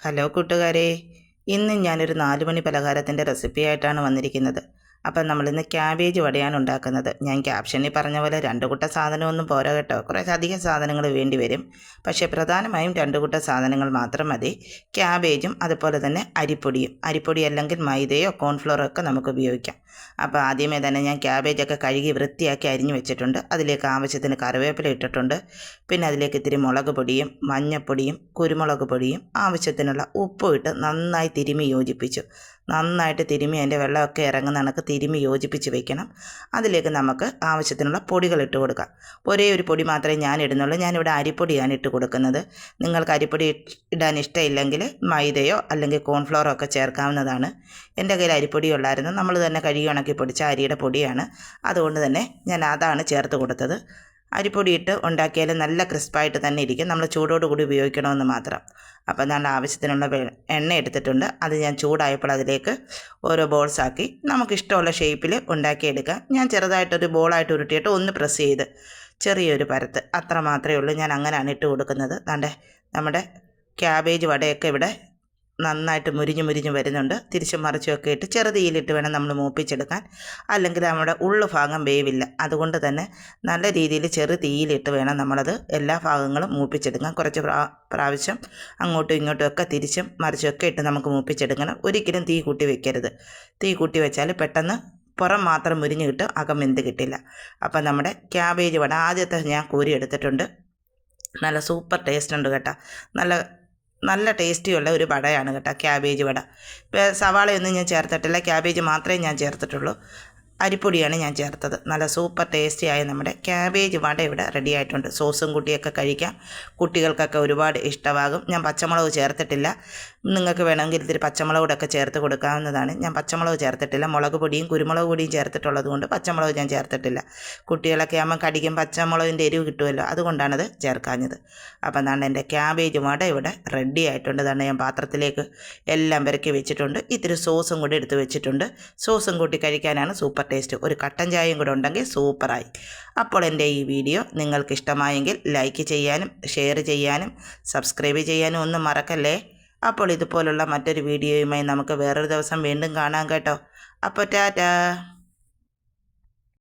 Hello കൂട്ടുകാരെ ഇന്ന് ഞാനൊരു നാല് മണി പലഹാരത്തിന്റെ റെസിപ്പി ആയിട്ടാണ് വന്നിരിക്കുന്നത്. അപ്പം നമ്മളിന്ന് ക്യാബേജ് വടയാണ് ഉണ്ടാക്കുന്നത്. ഞാൻ ക്യാപ്ഷനിൽ പറഞ്ഞ പോലെ രണ്ട് കുട്ട സാധനമൊന്നും പോരാ കേട്ടോ. കുറച്ച് അധികം സാധനങ്ങൾ വേണ്ടി വരും. പക്ഷേ പ്രധാനമായും രണ്ട് കുട്ട സാധനങ്ങൾ മാത്രം മതി. ക്യാബേജും അതുപോലെ തന്നെ അരിപ്പൊടിയും. അരിപ്പൊടി അല്ലെങ്കിൽ മൈദയോ കോൺഫ്ലോറോ ഒക്കെ നമുക്ക് ഉപയോഗിക്കാം. അപ്പോൾ ആദ്യമേ തന്നെ ഞാൻ ക്യാബേജൊക്കെ കഴുകി വൃത്തിയാക്കി അരിഞ്ഞു വെച്ചിട്ടുണ്ട്. അതിലേക്ക് ആവശ്യത്തിന് കറിവേപ്പില ഇട്ടിട്ടുണ്ട്. പിന്നെ അതിലേക്ക് ഇത്തിരി മുളക് പൊടിയും മഞ്ഞൾപ്പൊടിയും കുരുമുളക് പൊടിയും ആവശ്യത്തിനുള്ള ഉപ്പും ഇട്ട് നന്നായി തിരുമി യോജിപ്പിച്ചു. നന്നായിട്ട് തിരുമി അതിന്റെ വെള്ളമൊക്കെ ഇറങ്ങുന്ന കണക്ക് തിരുമി യോജിപ്പിച്ച് വെക്കണം. അതിലേക്ക് നമുക്ക് ആവശ്യത്തിനുള്ള പൊടികൾ ഇട്ട് കൊടുക്കാം. ഒരേ ഒരു പൊടി മാത്രമേ ഞാൻ ഇടുന്നുള്ളൂ. ഞാനിവിടെ അരിപ്പൊടിയാണ് ഇട്ട് കൊടുക്കുന്നത്. നിങ്ങൾക്ക് അരിപ്പൊടി ഇടാൻ ഇഷ്ടമില്ലെങ്കിൽ മൈദയോ അല്ലെങ്കിൽ കോൺഫ്ലവറോ ഒക്കെ ചേർക്കാവുന്നതാണ്. എന്റെ കയ്യിൽ അരിപ്പൊടി ഉള്ളായിരുന്നു. നമ്മൾ തന്നെ കഴുകി ഉണക്കി പൊടിച്ച അരിയുടെ പൊടിയാണ്. അതുകൊണ്ട് തന്നെ ഞാൻ അതാണ് ചേർത്ത് കൊടുത്തത്. അരിപ്പൊടി ഇട്ട് ഉണ്ടാക്കിയാൽ നല്ല ക്രിസ്പായിട്ട് തന്നെ ഇരിക്കും. നമ്മൾ ചൂടോടുകൂടി ഉപയോഗിക്കണമെന്ന് മാത്രം. അപ്പോൾ നല്ല ആവശ്യത്തിനുള്ള എണ്ണ എടുത്തിട്ടുണ്ട്. അത് ഞാൻ ചൂടായപ്പോൾ അതിലേക്ക് ഓരോ ബോൾസ് ആക്കി നമുക്കിഷ്ടമുള്ള ഷേപ്പിൽ ഉണ്ടാക്കിയെടുക്കാം. ഞാൻ ചെറുതായിട്ടൊരു ബോളായിട്ട് ഉരുട്ടിയിട്ട് ഒന്ന് പ്രസ് ചെയ്ത് ചെറിയൊരു പരത്ത്. അത്ര മാത്രമേ ഉള്ളൂ. ഞാൻ അങ്ങനെയാണ് ഇട്ട് കൊടുക്കുന്നത്. നമ്മുടെ ക്യാബേജ് വടയൊക്കെ ഇവിടെ നന്നായിട്ട് മുരിഞ്ഞ് മുരിഞ്ഞ് വരുന്നുണ്ട്. തിരിച്ച് മറിച്ചുമൊക്കെ ഇട്ട് ചെറുതീയിലിട്ട് വേണം നമ്മൾ മൂപ്പിച്ചെടുക്കാൻ. അല്ലെങ്കിൽ നമ്മുടെ ഉള്ളു ഭാഗം വേവില്ല. അതുകൊണ്ട് തന്നെ നല്ല രീതിയിൽ ചെറു തീയിലിട്ട് വേണം നമ്മളത് എല്ലാ ഭാഗങ്ങളും മൂപ്പിച്ചെടുക്കാൻ. കുറച്ച് പ്രാ പ്രാവശ്യം അങ്ങോട്ടും ഇങ്ങോട്ടും ഒക്കെ തിരിച്ചും മറിച്ചുമൊക്കെ ഇട്ട് നമുക്ക് മൂപ്പിച്ചെടുക്കണം. ഒരിക്കലും തീ കൂട്ടി വെക്കരുത്. തീ കൂട്ടി വെച്ചാൽ പെട്ടെന്ന് പുറം മാത്രം മുരിഞ്ഞ് കിട്ടും. അകം വെന്ത് കിട്ടില്ല. അപ്പം നമ്മുടെ ക്യാബേജ് വട ആദ്യത്തെ ഞാൻ കോരി എടുത്തിട്ടുണ്ട്. നല്ല സൂപ്പർ ടേസ്റ്റ് ഉണ്ട് കേട്ടോ. നല്ല നല്ല ടേസ്റ്റിയുള്ള ഒരു വടയാണ് കേട്ടോ ക്യാബേജ് വട. സവാളയൊന്നും ഞാൻ ചേർത്തിട്ടില്ല ക്യാബേജ് മാത്രമേ ഞാൻ ചേർത്തിട്ടുള്ളൂ. അരിപ്പൊടിയാണ് ഞാൻ ചേർത്തത്. നല്ല സൂപ്പർ ടേസ്റ്റിയായ നമ്മുടെ ക്യാബേജ് വട ഇവിടെ റെഡി ആയിട്ടുണ്ട്. സോസും കുട്ടിയൊക്കെ കഴിക്കാം. കുട്ടികൾക്കൊക്കെ ഒരുപാട് ഇഷ്ടമാകും. ഞാൻ പച്ചമുളക് ചേർത്തിട്ടില്ല. നിങ്ങൾക്ക് വേണമെങ്കിൽ ഇത്തിരി പച്ചമുളക് കൂടെ ഒക്കെ ചേർത്ത് കൊടുക്കാവുന്നതാണ്. ഞാൻ പച്ചമുളക് ചേർത്തിട്ടില്ല. മുളക് പൊടിയും കുരുമുളക് പൊടിയും ചേർത്തിട്ടുള്ളത് കൊണ്ട് പച്ചമുളക് ഞാൻ ചേർത്തിട്ടില്ല. കുട്ടികളൊക്കെ ആകുമ്പോൾ കടിക്കും. പച്ചമുളകിന്റെ എരിവ് കിട്ടുമല്ലോ. അതുകൊണ്ടാണത് ചേർക്കാഞ്ഞത്. അപ്പം എന്താണ് എന്റെ ക്യാബേജ് വട ഇവിടെ റെഡി ആയിട്ടുണ്ട്. തന്നെ ഞാൻ പാത്രത്തിലേക്ക് എല്ലാം പെരക്കി വെച്ചിട്ടുണ്ട്. ഇത്തിരി സോസും കൂടി എടുത്ത് വെച്ചിട്ടുണ്ട്. സോസും കൂട്ടി കഴിക്കാനാണ് സൂപ്പർ ടേസ്റ്റ് ഒരു കട്ടൻ ചായയും കൂടെ ഉണ്ടെങ്കിൽ സൂപ്പറായി. അപ്പോൾ എന്റെ ഈ വീഡിയോ നിങ്ങൾക്ക് ഇഷ്ടമായെങ്കിൽ ലൈക്ക് ചെയ്യാനും ഷെയർ ചെയ്യാനും സബ്സ്ക്രൈബ് ചെയ്യാനും ഒന്നും മറക്കല്ലേ? അപ്പോൾ ഇതുപോലുള്ള മറ്റൊരു വീഡിയോയുമായി നമുക്ക് വേറൊരു ദിവസം വീണ്ടും കാണാം കേട്ടോ. അപ്പോൾ ടാറ്റാ.